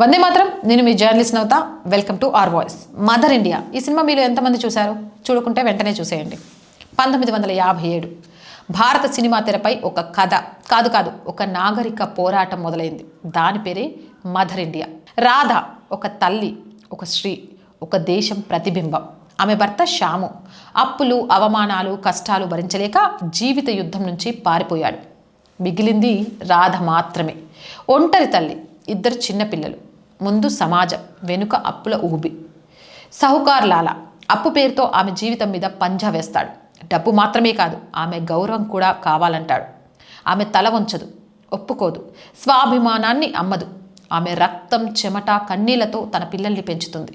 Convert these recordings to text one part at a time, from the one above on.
వందే మాత్రం నేను మీ జర్నలిస్ట్ నవ్వుతా welcome to R voice. Mother India. ఈ సినిమా మీరు ఎంతమంది చూశారు? చూడకుంటే వెంటనే చూసేయండి. పంతొమ్మిది వందల యాభై ఏడు. భారత సినిమా తెరపై ఒక కథ. కాదు కాదు ఒక నాగరిక పోరాటం మొదలైంది. దాని పేరే మదర్ ఇండియా. రాధ ఒక తల్లి ఒక స్త్రీ ఒక దేశం ప్రతిబింబం. ఆమె భర్త శ్యాము. అప్పులు అవమానాలు కష్టాలు భరించలేక జీవిత యుద్ధం నుంచి పారిపోయాడు. మిగిలింది రాధ మాత్రమే. ఒంటరి తల్లి ఇద్దరు చిన్నపిల్లలు. ముందు సమాజం వెనుక అప్పుల ఊబి. సహుకార్ లాలా అప్పు పేరుతో ఆమె జీవితం మీద పంజా వేస్తాడు. డబ్బు మాత్రమే కాదు ఆమె గౌరవం కూడా కావాలంటాడు. ఆమె తల వంచదు ఒప్పుకోదు స్వాభిమానాన్ని అమ్మదు. ఆమె రక్తం చెమట కన్నీళ్ళతో తన పిల్లల్ని పెంచుతుంది.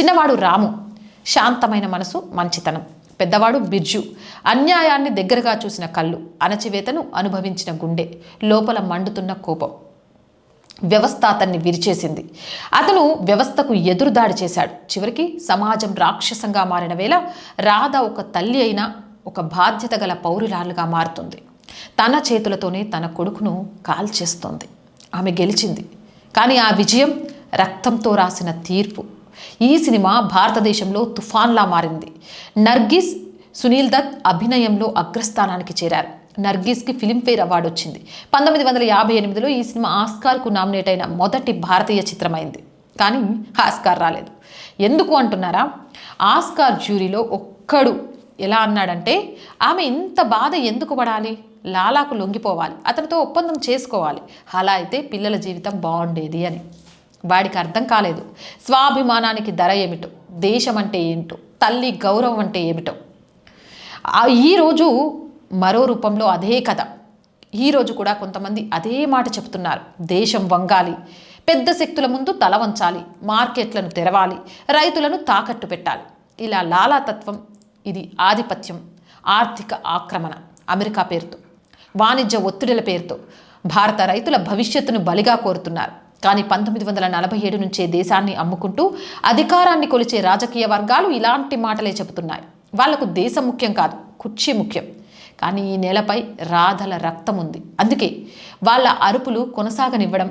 చిన్నవాడు రాము శాంతమైన మనసు మంచితనం. పెద్దవాడు బిర్జు అన్యాయాన్ని దగ్గరగా చూసిన కళ్ళు అణచివేతను అనుభవించిన గుండె లోపల మండుతున్న కోపం. వ్యవస్థ అతన్ని విరిచేసింది. అతను వ్యవస్థకు ఎదురుదాడి చేశాడు. చివరికి సమాజం రాక్షసంగా మారిన వేళ రాధ ఒక తల్లి అయినా ఒక బాధ్యత గల పౌరురాలుగా మారుతుంది. తన చేతులతోనే తన కొడుకును కాల్చేస్తోంది. ఆమె గెలిచింది. కానీ ఆ విజయం రక్తంతో రాసిన తీర్పు. ఈ సినిమా భారతదేశంలో తుఫాన్లా మారింది. నర్గిస్ సునీల్ దత్ అభినయంలో అగ్రస్థానానికి చేరారు. నర్గీస్కి ఫిలింఫేర్ అవార్డు వచ్చింది. పంతొమ్మిది వందల యాభై ఎనిమిదిలో ఈ సినిమా ఆస్కార్కు నామినేట్ అయిన మొదటి భారతీయ చిత్రమైంది. కానీ ఆస్కార్ రాలేదు. ఎందుకు అంటున్నారా? ఆస్కార్ జ్యూరీలో ఒక్కడు ఎలా అన్నాడంటే ఆమె ఇంత బాధ ఎందుకు పడాలి? లాలాకు లొంగిపోవాలి. అతనితో ఒప్పందం చేసుకోవాలి. అలా అయితే పిల్లల జీవితం బాగుండేది అని. వాడికి అర్థం కాలేదు. స్వాభిమానానికి ధర ఏమిటో దేశం అంటే ఏంటో తల్లి గౌరవం అంటే ఏమిటో. ఈరోజు మరో రూపంలో అదే కథ. ఈరోజు కూడా కొంతమంది అదే మాట చెప్తున్నారు. దేశం వంగాలి. పెద్ద శక్తుల ముందు తల వంచాలి. మార్కెట్లను తెరవాలి. రైతులను తాకట్టు పెట్టాలి. ఇలా లాలాతత్వం ఇది ఆధిపత్యం ఆర్థిక ఆక్రమణ. అమెరికా పేరుతో వాణిజ్య ఒత్తిడిల పేరుతో భారత రైతుల భవిష్యత్తును బలిగా కోరుతున్నారు. కానీ పంతొమ్మిది వందల నలభై ఏడు నుంచే దేశాన్ని అమ్ముకుంటూ అధికారాన్ని కొలిచే రాజకీయ వర్గాలు ఇలాంటి మాటలే చెబుతున్నాయి. వాళ్ళకు దేశం ముఖ్యం కాదు కుర్చీ ముఖ్యం. కానీ ఈ నేలపై రాధల రక్తం ఉంది అందుకే వాళ్ళ అరుపులు కొనసాగనివ్వడం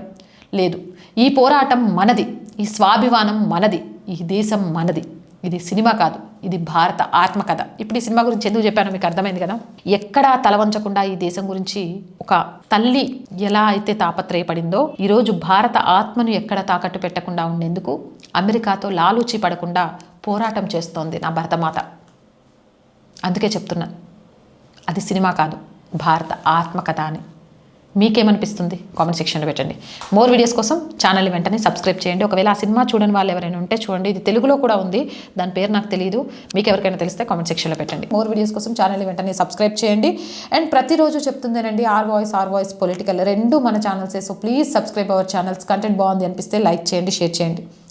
లేదు. ఈ పోరాటం మనది ఈ స్వాభిమానం మనది ఈ దేశం మనది. ఇది సినిమా కాదు ఇది భారత ఆత్మకథ. ఇప్పుడు ఈ సినిమా గురించి ఎందుకు చెప్పానో మీకు అర్థమైంది కదా? ఎక్కడా తలవంచకుండా ఈ దేశం గురించి ఒక తల్లి ఎలా అయితే తాపత్రయపడిందో ఈరోజు భారత ఆత్మను ఎక్కడ తాకట్టు పెట్టకుండా ఉండేందుకు అమెరికాతో లాలూచి పడకుండా పోరాటం చేస్తోంది నా భరతమాత. అందుకే చెప్తున్నాను అది సినిమా కాదు. భారత ఆత్మకథ అని మీకేమనిపిస్తుంది? కామెంట్ సెక్షన్లో పెట్టండి. మోర్ వీడియోస్ కోసం ఛానల్ వెంటనే సబ్స్క్రైబ్ చేయండి. ఒకవేళ ఆ సినిమా చూడని వాళ్ళు ఎవరైనా ఉంటే చూడండి. ఇది తెలుగులో కూడా ఉంది. దాని పేరు నాకు తెలియదు మీకు ఎవరికైనా తెలిస్తే కామెంట్ సెక్షన్లో పెట్టండి. మోర్ వీడియోస్ కోసం ఛానల్ వెంటనే సబ్స్క్రైబ్ చేయండి. అండ్ ప్రతిరోజు చెప్తుందేనండి R voice R voice political రెండు మన ఛానల్సే. So please subscribe our channels. Content బాగుంది అనిపిస్తే లైక్ చేయండి షేర్ చేయండి.